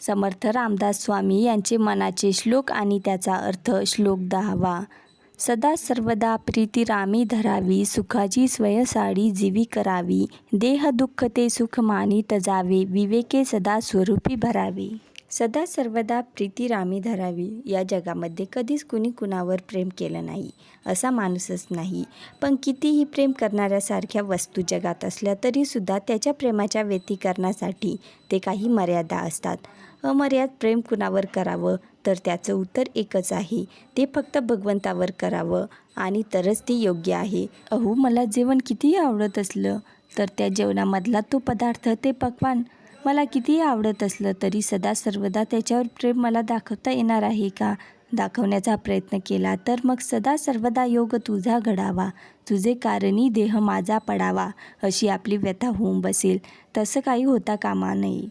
समर्थ रामदास स्वामी यांचे मनाचे श्लोक आणि त्याचा अर्थ श्लोक दहावा. सदा सर्वदा प्रीती रामी धरावी सुखाची स्वयसाडी जीवी करावी. देह दुःख ते सुख मानी तजावे विवेके सदा स्वरूपी भरावे. सदा सर्वदा प्रीती रामी धरावी. या जगामध्ये कधीच कुणी कुणावर प्रेम केलं नाही. असा माणूसच नाही. पण कितीही प्रेम करणाऱ्यासारख्या वस्तू जगात असल्या तरीसुद्धा त्याच्या प्रेमाच्या व्यतीकरणासाठी ते काही मर्यादा असतात. अमर्याद प्रेम कुणावर करावं? तर त्याचं उत्तर एकच आहे. ते फक्त भगवंतावर करावं. आणि तरच ते योग्य आहे. अहो मला जेवण कितीही आवडत असलं तर त्या जेवणामधला तो पदार्थ ते पकवान मला कितीही आवडत असलं तरी सदा सर्वदा त्याच्यावर प्रेम मला दाखवता येणार आहे का? दाखवण्याचा प्रयत्न केला तर मग सदा सर्वदा योग तुझा घडावा तुझे कारणी देह माझा पडावा अशी आपली व्यथा होऊन बसेल. तसं काही होता कामा नये.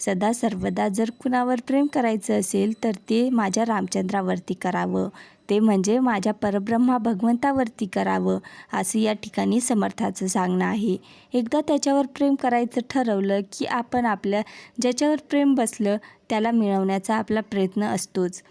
सदा सर्वदा जर कुणावर प्रेम करायचं असेल तर ते माझ्या रामचंद्रावरती करावं. ते म्हणजे माझ्या परब्रह्मा भगवंतावरती करावं असं या ठिकाणी समर्थाचं सांगणं आहे. एकदा त्याच्यावर प्रेम करायचं ठरवलं की आपण आपल्या ज्याच्यावर प्रेम बसलं त्याला मिळवण्याचा आपला प्रयत्न असतोच.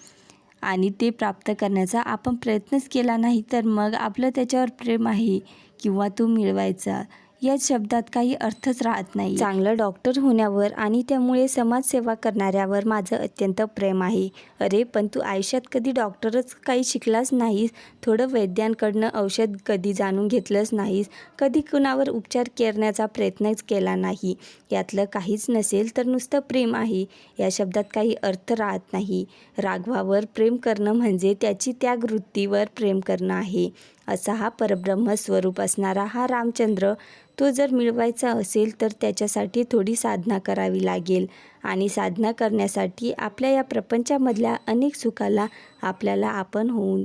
आणि ते प्राप्त करण्याचा आपण प्रयत्नच केला नाही तर मग आपलं त्याच्यावर प्रेम आहे किंवा तो मिळवायचा. या शब्दात काही अर्थच राहत नाही. चांगलं डॉक्टर होण्यावर आणि त्यामुळे समाजसेवा करणाऱ्यावर माझं अत्यंत प्रेम आहे. अरे पण तू आयुष्यात कधी डॉक्टरच काही शिकलाच नाहीस? थोडं वैद्यांकडनं औषध कधी जाणून घेतलंच नाहीस? कधी कुणावर उपचार करण्याचा प्रयत्नच केला नाही? यातलं काहीच नसेल तर नुसतं प्रेम आहे. या शब्दात काही अर्थ राहत नाही. राघवावर प्रेम करणं म्हणजे त्याची त्या वृत्तीवर प्रेम करणं आहे. असा हा परब्रह्म स्वरूप असणारा हा रामचंद्र. तो जर मिळवायचा असेल तर त्याच्यासाठी थोडी साधना करावी लागेल आणि साधना करण्यासाठी आपल्या या प्रपंचामधल्या अनेक सुखाला आपल्याला आपण होऊन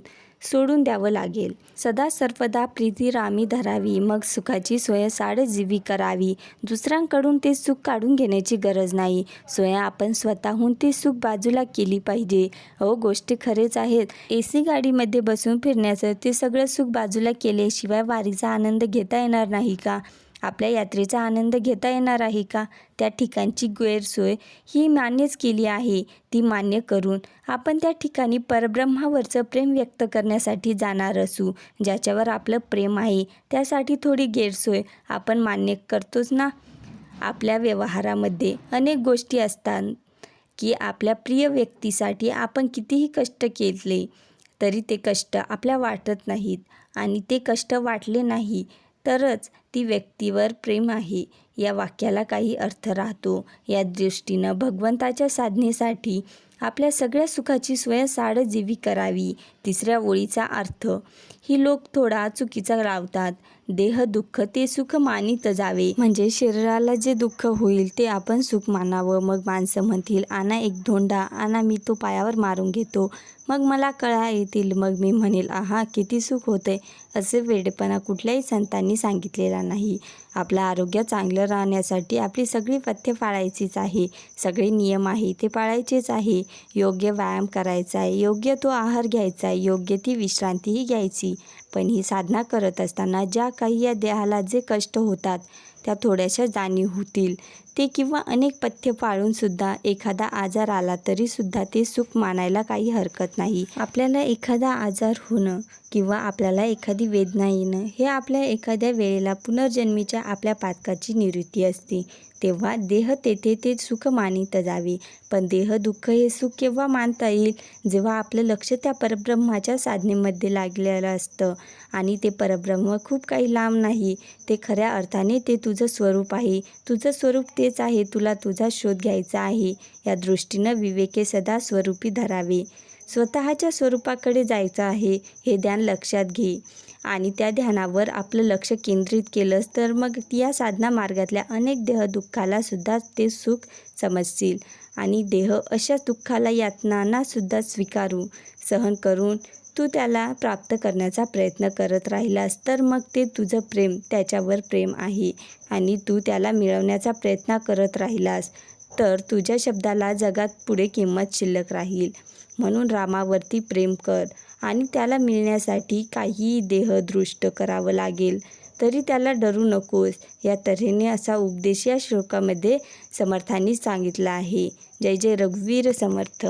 सोडून द्यावं लागेल. सदा सर्वदा प्रीती रामी धरावी मग सुखाची सोय साडजीवी करावी. दुसऱ्यांकडून ते सुख काढून घेण्याची गरज नाही. स्वयं आपण स्वतःहून ते सुख बाजूला केली पाहिजे. हो गोष्टी खरेच आहेत. ए सी गाडीमध्ये बसून फिरण्याचं ते सगळं सुख बाजूला केल्याशिवाय वारीचा आनंद घेता येणार नाही का? आपल्या यात्रेचा आनंद घेता येणार आहे का? त्या ठिकाणची गैरसोय ही मान्यच केली आहे. ती मान्य करून आपण त्या ठिकाणी परब्रह्मावरचं प्रेम व्यक्त करण्यासाठी जाणार असू ज्याच्यावर आपलं प्रेम आहे. त्यासाठी थोडी गैरसोय आपण मान्य करतोच ना? आपल्या व्यवहारामध्ये अनेक गोष्टी असतात की आपल्या प्रिय व्यक्तीसाठी आपण कितीही कष्ट केले तरी ते कष्ट आपल्या वाटत नाहीत आणि ते कष्ट वाटले नाही. तरच ती व्यक्तीवर प्रेम आहे. या वाक्याला काही अर्थ राहतो. या दृष्टीनं भगवंताच्या साधनेसाठी आपल्या सगळ्या सुखाची स्वयं साडजीवी करावी तिसऱ्या ओळीचा अर्थ. ही लोक थोडा चुकीचा लावतात देह दुःख ते सुख मानित जावे. म्हणजे शरीराला जे दुःख होईल ते आपण सुख मानावं. मग माणसं म्हणतील आणा एक धोंडा आणा मी तो पायावर मारून घेतो. मग मला कळा येतील. मग मी म्हणेल आहा किती सुख होते असे वेडेपणा कुठल्याही संतांनी सांगितलेला नाही. आपलं आरोग्य चांगलं राहण्यासाठी आपली सगळी पथ्य पाळायचीच आहे. सगळे नियम आहे ते पाळायचेच आहे. योग्य व्यायाम करायचा आहे योग्य तो आहार घ्यायचा आहे योग्य ती विश्रांतीही घ्यायची. पण ही साधना करत असताना ज्या काही या देहाला जे कष्ट होतात त्या थोड्याशा जाणीव होतील. ते किंवा अनेक पथ्य पाळूनसुद्धा एखादा आजार आला तरीसुद्धा ते सुख मानायला काही हरकत नाही. आपल्याला एखादा आजार होणं किंवा आपल्याला एखादी वेदना येणं हे आपल्या एखाद्या वेळेला पुनर्जन्मीच्या आपल्या पातकाची निवृत्ती असते. तेव्हा देह तेथे ते सुख मानित जावे. पण देह दुःख हे सुख केव्हा मानता येईल? जेव्हा आपलं लक्ष त्या परब्रह्माच्या साधनेमध्ये लागलेलं असतं. आणि ते परब्रह्म खूप काही लांब नाही. ते खऱ्या अर्थाने ते तुझं तुझं स्वरूप आहे. तुझं स्वरूप तेच आहे. तुला तुझा शोध घ्यायचा आहे. या दृष्टीनं विवेके सदा स्वरूपी धरावे. स्वतःच्या स्वरूपाकडे जायचं आहे हे ध्यान लक्षात घे. आणि त्या ध्यानावर आपलं लक्ष केंद्रित केलंस तर मग या साधना मार्गातल्या अनेक देह दुःखालासुद्धा ते सुख समजतील. आणि देह अशा दुःखाला यातनांनासुद्धा स्वीकारू. सहन करून तू त्याला प्राप्त करण्याचा प्रयत्न करत राहिलास तर मग ते तुझं प्रेम त्याच्यावर प्रेम आहे आणि तू त्याला मिळवण्याचा प्रयत्न करत राहिलास तर तुझ्या शब्दाला जगात पुढे किंमत शिल्लक राहील. म्हणून रामावरती प्रेम कर आणि त्याला मिळण्यासाठी काहीही देहदृष्ट करावं लागेल. तरी त्याला डरू नकोस. या तऱ्हेने असा उपदेश या श्लोकामध्ये समर्थांनी सांगितला आहे. जय जय रघुवीर समर्थ.